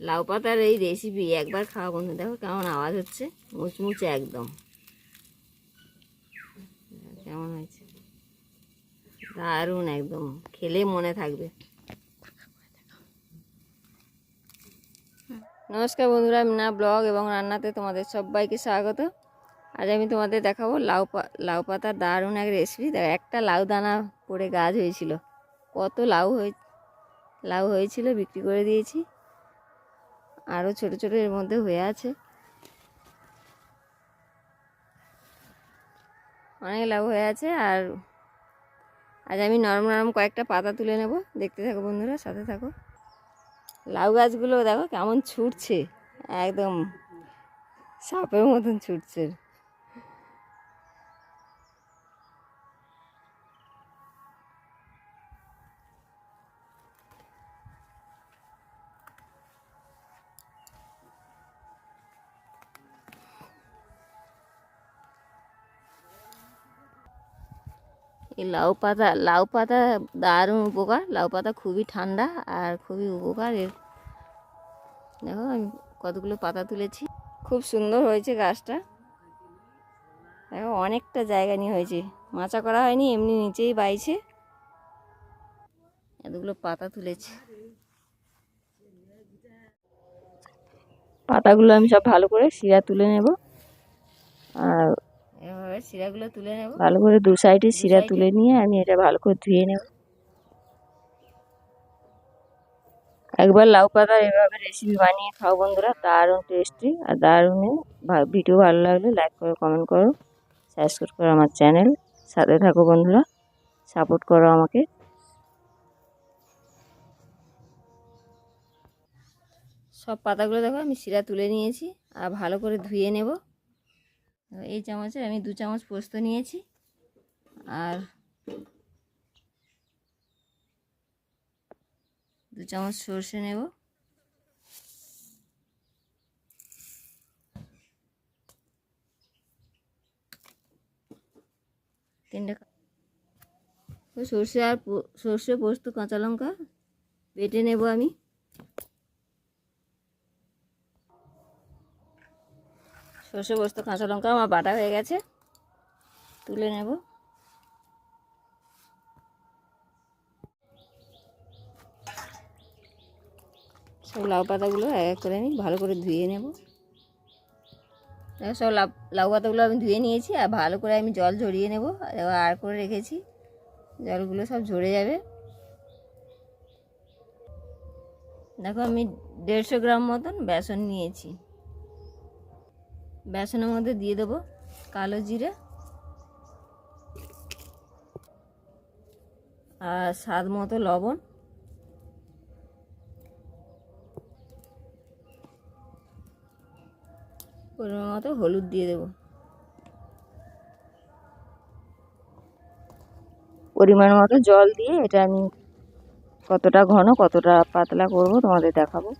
লাউ পাতার এই রেসিপি একবার খাওয়া বন্ধু, দেখো কেমন আওয়াজ হচ্ছে, মুচমুচে একদম। কেমন হয়েছে? দারুণ একদম, খেলে মনে থাকবে। নমস্কার বন্ধুরা, মিনা ব্লগ এবং রান্নাতে তোমাদের সবাইকে স্বাগত। আজ আমি তোমাদের দেখাবো লাউ পা, লাউ পাতার দারুণ এক রেসিপি দেখো, একটা লাউ দানা পড়ে গাছ হয়েছিল। কত লাউ হয়ে, লাউ হয়েছিল, বিক্রি করে দিয়েছি। আরও ছোট ছোট এর মধ্যে হয়ে আছে। অনেক লাভ হয়ে আছে আর আজ আমি নরম নরম কয়েকটা পাতা তুলে নেব। দেখতে থাকো বন্ধুরা, সাথে থাকো। লাউ গাছগুলো দেখো কেমন ছুটছে, একদম সাপের মতন ছুটছে। এই লাউ পাতা লাউ পাতা দারুণ উপকার। লাউ পাতা খুবই ঠান্ডা আর খুবই উপকার। এর দেখো আমি কতগুলো পাতা তুলেছি। খুব সুন্দর হয়েছে গাছটা। দেখো অনেকটা জায়গা নিয়ে হয়েছে। মাচা করা হয়নি, এমনি নিচেই বাইছে। এতগুলো পাতা তুলেছি। পাতাগুলো আমি সব ভালো করে শিরা তুলে নেব। আর এভাবে শিরাগুলো তুলে নেব। ভালো করে দু সাইডে শিরা তুলে নিয়ে আমি এটা ভালো করে ধুয়ে নেব। একবার লাউ পাতা এভাবে রেসিপি বানিয়ে খাও বন্ধুরা দারুণ টেস্টি আর দারুণ ভিডিও ভালো লাগলে লাইক করো কমেন্ট করো সাবস্ক্রাইব করো আমার চ্যানেল সাথে থাকো বন্ধুরা সাপোর্ট করো আমাকে। সব পাতাগুলো দেখো আমি শিরা তুলে নিয়েছি আর ভালো করে ধুয়ে নেব। এই চামচের আমি দু চামচ পোস্ত নিয়েছি। আর দু চামচ সর্ষে নেব। তিনটে সর্ষে আর সর্ষে, পোস্ত, কাঁচা লঙ্কা বেটে নেব আমি। সর্ষে পোস্ত কাঁচা লঙ্কা আমার বাটা হয়ে গেছে। তুলে নেব। সব লাউ পাতাগুলো এক এক করে আমি ভালো করে ধুয়ে নেব। সব লাউ লাউ পাতাগুলো আমি ধুয়ে নিয়েছি, আর ভালো করে আমি জল ঝরিয়ে নেব। আর করে রেখেছি, জলগুলো সব ঝরে যাবে। দেখো আমি দেড়শো গ্রাম মতন বেসন নিয়েছি। বেসনের মধ্যে দিয়ে দেবো কালো জিরে আর স্বাদ মতো লবণ। পরিমাণ মতো হলুদ দিয়ে দেবো। পরিমাণ মতো জল দিয়ে এটা আমি কতটা ঘন, কতটা পাতলা করব তোমাদের দেখাবো।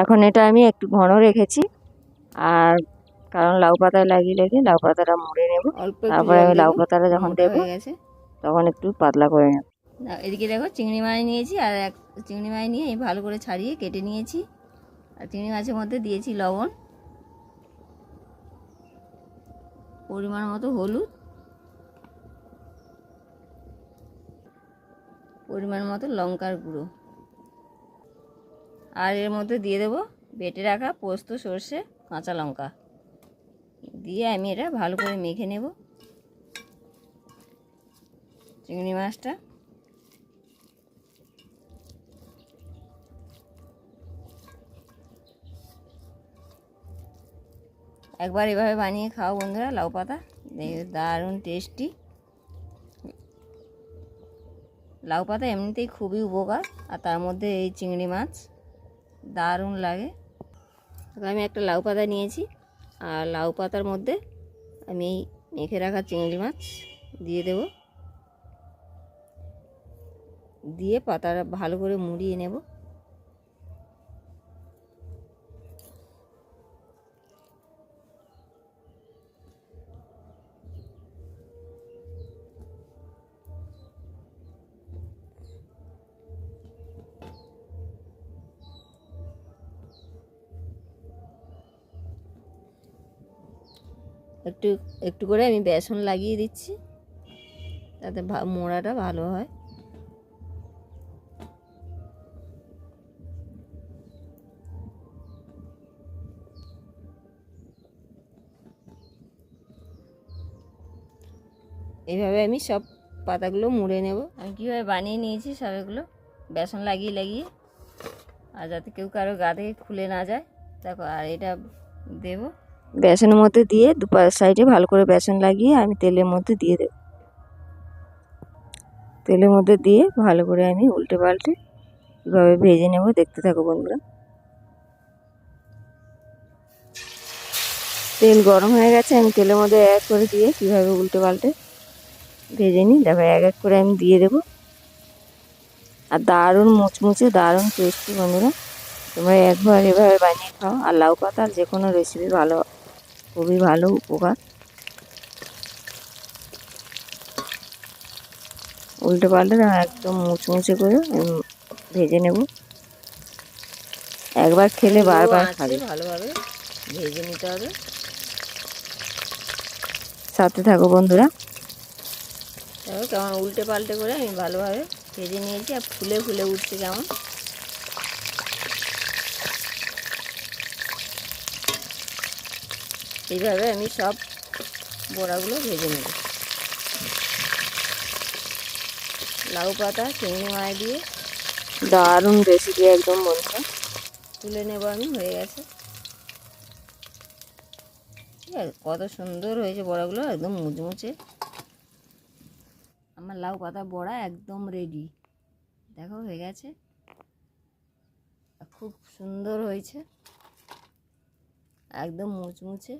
এখন এটা আমি একটু ঘন রেখেছি। আর কারণ লাউ পাতায় লাগিয়ে লেগে লাউ পাতাটা মুড়ে নেব। তারপরে লাউ পাতাটা যখন দেবো তখন একটু পাতলা করে নেব। এদিকে দেখো চিংড়ি মাছ নিয়েছি আর এক চিংড়ি মাছ নিয়ে ভালো করে ছাড়িয়ে কেটে নিয়েছি। আর চিংড়ি মাছের মধ্যে দিয়েছি লবণ। পরিমাণ মতো হলুদ। পরিমাণ মতো লঙ্কার গুঁড়ো। আর এর মধ্যে দিয়ে দেবো বেটে রাখা পোস্ত সর্ষে। কাঁচা লঙ্কা। দিয়ে আমি এটা ভালো করে মেখে নেব। চিংড়ি মাছটা। একবার এভাবে বানিয়ে খাও বন্ধুরা, লাউ পাতা। দারুণ টেস্টি লাউ পাতা এমনিতেই খুবই উপকার, আর তার মধ্যে এই চিংড়ি মাছ দারুণ লাগে। আমি একটা লাউ পাতা নিয়েছি। আর লাউ পাতার মধ্যে আমি এই মেখে রাখা চিংড়ি মাছ দিয়ে দেব। দিয়ে পাতাটা ভালো করে মুড়িয়ে নেব। একটু একটু করে আমি বেসন লাগিয়ে দিচ্ছি। তাতে মোড়াটা ভালো হয়। এইভাবে আমি সব পাতাগুলো মুড়ে নেব। আমি কীভাবে বানিয়ে নিয়েছি সব এগুলো? বেসন লাগিয়ে লাগিয়ে। আর যাতে কেউ কারও থেকে খুলে না যায় দেখো আর এটা দেব। বেসনের মধ্যে দিয়ে দুপাশ সাইডে ভালো করে বেসন লাগিয়ে আমি তেলের মধ্যে দিয়ে দেব। তেলের মধ্যে দিয়ে ভালো করে আমি উল্টে পাল্টে কীভাবে ভেজে নেব। দেখতে থাকো বন্ধুরা। তেল গরম হয়ে গেছে, আমি তেলের মধ্যে এক করে দিয়ে কীভাবে উল্টে পাল্টে ভেজে নিই, দেখো এক এক করে আমি দিয়ে দেবো। আর দারুণ মুচমুচে, দারুণ টেস্টি বন্ধুরা। তোমরা একবার এভাবে বানিয়ে খাও, আর লাউ পাতার যে কোনো রেসিপি ভালো খুবই ভালো উপকার। উল্টে পাল্টে একদম মুচমুচে করে ভেজে নেব। একবার খেলে বারবার খাবে। ভালোভাবে ভেজে নিতে হবে। সাথে থাকো বন্ধুরা। কেমন উল্টে পাল্টে করে আমি ভালোভাবে ভেজে নিয়েছি আর ফুলে ফুলে উঠছে কেমন। এইভাবে আমি সব বড়াগুলো ভেজে নেব। লাউ পাতা চিংড়ি মাছ দিয়ে দারুণ রেসিপি একদম বন্ধুরা তুলে নেব আমি হয়ে গেছে। ঠিক আছে কত সুন্দর হয়েছে বড়াগুলো একদম মুচমুচে। আমার লাউ পাতা বড়া একদম রেডি দেখো হয়ে গেছে। খুব সুন্দর হয়েছে। একদম মুচমুচে।